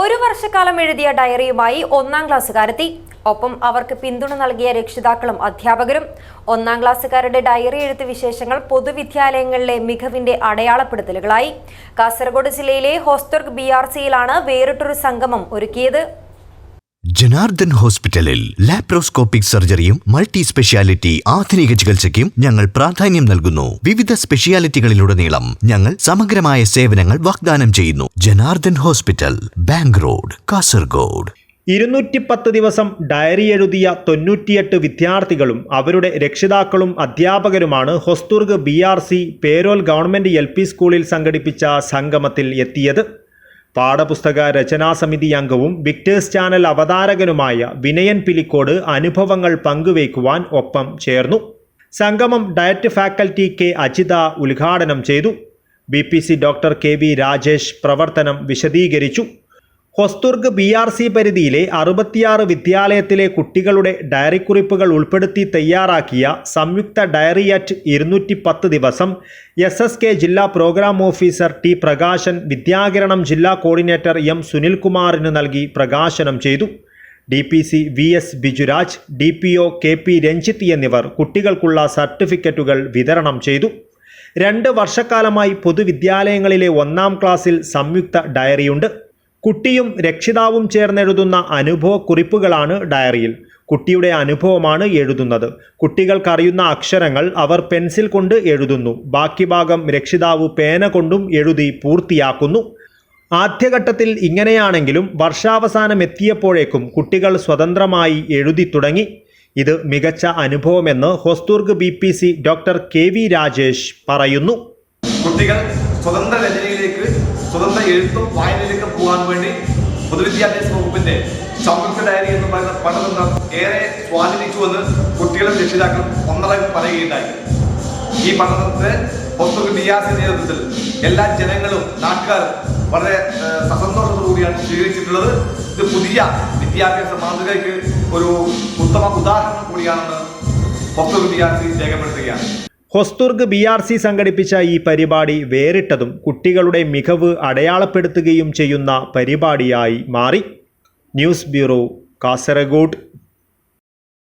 ഒരു വർഷക്കാലം എഴുതിയ ഡയറിയുമായി ഒന്നാം ക്ലാസ്സുകാരെത്തി. ഒപ്പം അവർക്ക് പിന്തുണ നൽകിയ രക്ഷിതാക്കളും അധ്യാപകരും. ഒന്നാം ക്ലാസ്സുകാരുടെ ഡയറി എഴുത്ത് വിശേഷങ്ങൾ പൊതുവിദ്യാലയങ്ങളിലെ മികവിന്റെ അടയാളപ്പെടുത്തലുകളായി. കാസർഗോഡ് ജില്ലയിലെ ഹോസ്തുർഗ് ബി ആർ സിയിലാണ് വേറിട്ടൊരു സംഗമം ഒരുക്കിയത്. ജനാർദ്ദൻ ഹോസ്പിറ്റലിൽ ലാപ്രോസ്കോപ്പിക് സർജറിയും മൾട്ടി സ്പെഷ്യാലിറ്റി ആധുനിക ചികിത്സയ്ക്കും ഞങ്ങൾ പ്രാധാന്യം നൽകുന്നു. വിവിധ സ്പെഷ്യാലിറ്റികളിലുടനീളം ഞങ്ങൾ സമഗ്രമായ സേവനങ്ങൾ വാഗ്ദാനം ചെയ്യുന്നു. Janardhan hospital bank road Kasaragod. ഇരുന്നൂറ്റി പത്ത് ദിവസം ഡയറി എഴുതിയ തൊണ്ണൂറ്റിയെട്ട് വിദ്യാർത്ഥികളും അവരുടെ രക്ഷിതാക്കളും അധ്യാപകരുമാണ് Hosdurg B R C Perol government L P സ്കൂളിൽ സംഘടിപ്പിച്ച സംഗമത്തിൽ എത്തിയത്. പാഠപുസ്തക രചനാസമിതി അംഗവും വിക്ടേഴ്സ് ചാനൽ അവതാരകനുമായ വിനയൻ പിലിക്കോട് അനുഭവങ്ങൾ പങ്കുവയ്ക്കുവാൻ ഒപ്പം ചേർന്നു. സംഗമം ഡയറ്റ് ഫാക്കൽറ്റി കെ അജിത ഉദ്ഘാടനം ചെയ്തു. B doctor K V Rajesh പ്രവർത്തനം വിശദീകരിച്ചു. ഹൊസ്തുർഗ് ബി ആർ സി പരിധിയിലെ അറുപത്തിയാറ് വിദ്യാലയത്തിലെ കുട്ടികളുടെ ഡയറിക്കുറിപ്പുകൾ ഉൾപ്പെടുത്തി തയ്യാറാക്കിയ സംയുക്ത ഡയറി അറ്റ് ഇരുന്നൂറ്റി പത്ത് ദിവസം എസ് എസ് കെ ജില്ലാ programme officer T Prakashan Vidyakiranam ജില്ലാ കോർഡിനേറ്റർ എം സുനിൽകുമാറിന് നൽകി പ്രകാശനം ചെയ്തു. D P C V S Bijuraj D P O K P Ranjith എന്നിവർ കുട്ടികൾക്കുള്ള സർട്ടിഫിക്കറ്റുകൾ വിതരണം ചെയ്തു. രണ്ട് വർഷക്കാലമായി പൊതുവിദ്യാലയങ്ങളിലെ ഒന്നാം ക്ലാസ്സിൽ സംയുക്ത ഡയറിയുണ്ട്. കുട്ടിയും രക്ഷിതാവും ചേർന്നെഴുതുന്ന അനുഭവ കുറിപ്പുകളാണ് ഡയറിയിൽ. കുട്ടിയുടെ അനുഭവമാണ് എഴുതുന്നത്. കുട്ടികൾക്കറിയുന്ന അക്ഷരങ്ങൾ അവർ പെൻസിൽ കൊണ്ട് എഴുതുന്നു. ബാക്കി ഭാഗം രക്ഷിതാവ് പേന കൊണ്ടും എഴുതി പൂർത്തിയാക്കുന്നു. ആദ്യഘട്ടത്തിൽ ഇങ്ങനെയാണെങ്കിലും വർഷാവസാനം എത്തിയപ്പോഴേക്കും കുട്ടികൾ സ്വതന്ത്രമായി എഴുതി തുടങ്ങി. ഇത് മികച്ച അനുഭവമെന്ന് Hosdurg B P C doctor K V Rajesh പറയുന്നു. കുട്ടികൾ സ്വതന്ത്ര രചനയിലേക്ക് സ്വതന്ത്ര എഴുത്തും വായനയിലേക്ക് പോകാൻ വേണ്ടി പൊതുവിദ്യാഭ്യാസ വകുപ്പിന്റെ സമ്പർക്ക ഡയറി എന്ന് പറയുന്ന പഠനം ഏറെ സ്വാധീനിച്ചുവെന്ന് കുട്ടികളും രക്ഷിതാക്കളും ഒന്നടങ്കം പറയുകയുണ്ടായി. ഈ പഠനത്തെ പുസ്തക നിയാസിന്റെ നേതൃത്വത്തിൽ എല്ലാ ജനങ്ങളും നാട്ടുകാരും വളരെ സസന്തോഷത്തോടുകൂടിയാണ് കൂടിയാണ് സ്വീകരിച്ചിട്ടുള്ളത്. ഇത് പുതിയ വിദ്യാഭ്യാസ മാതൃകയ്ക്ക് ഒരു ഉത്തമ ഉദാഹരണം കൂടിയാണെന്ന് പുസ്തക നിയാസി രേഖപ്പെടുത്തുകയാണ്. ഹൊസ്തുർഗ് ബി ആർ സി സംഘടിപ്പിച്ച ഈ പരിപാടി വേറിട്ടതും കുട്ടികളുടെ മികവ് അടയാളപ്പെടുത്തുകയും ചെയ്യുന്ന പരിപാടിയായി മാറി. News bureau Kasaragod.